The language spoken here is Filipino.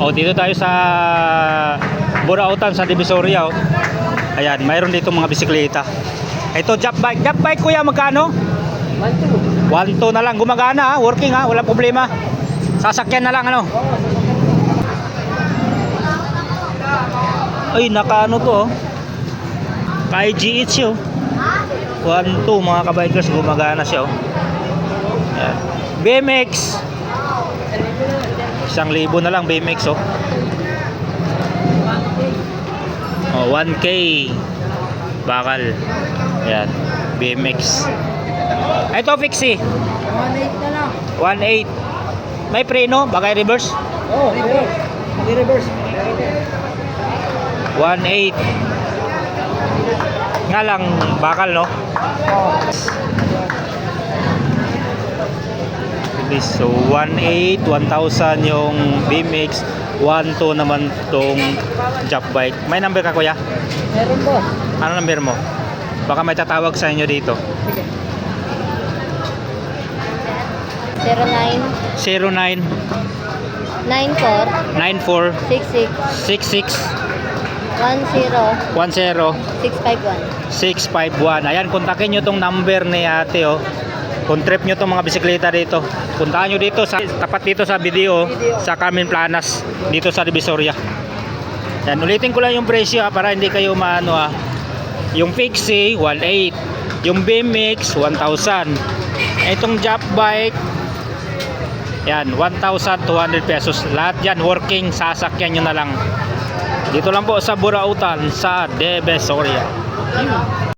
O, dito tayo sa Burautan sa Divisoria. Oh. Ayan, mayroon dito mga bisikleta. Ito, job bike. Job bike, kuya, magkano? 1 2 na lang. Gumagana, ha? working ha, walang problema. Sasakyan na lang, ano? Ay, naka ano to, oh. Kay GH yun. 1 2 mga kabikers, gumagana siya, oh. BMX. Isang libo na lang BMX, oh. Oh, 1K. Bakal. Ayan. BMX. Ito, fixie. 1.8 na lang. 1.8. May preno, baka reverse. Oh, meron. Mag-reverse. 1.8. Nga lang, bakal, no? So, 1.8, 1,000 yung BMX, 1.2 naman tong job bike. May number ka, kuya? Meron boss. Ano number mo? Baka may tatawag sa inyo dito. Sige. 09 09 94 94 66 66 10 10 651 651. Ayan, kontakin nyo tong number ni ate, oh. Kung trip nyo tong mga bisikleta dito, puntahan nyo dito sa tapat dito sa video, sa Carmen Planas, dito sa Divisoria. Yan, ulitin ko lang yung presyo ha, para hindi kayo maano ha. Yung Fixie, 1.8. Yung BMX, 1,000. Itong job bike, yan, 1,200 pesos. Lahat yan, working, sasakyan nyo na lang. Dito lang po sa Burautan, sa Divisoria.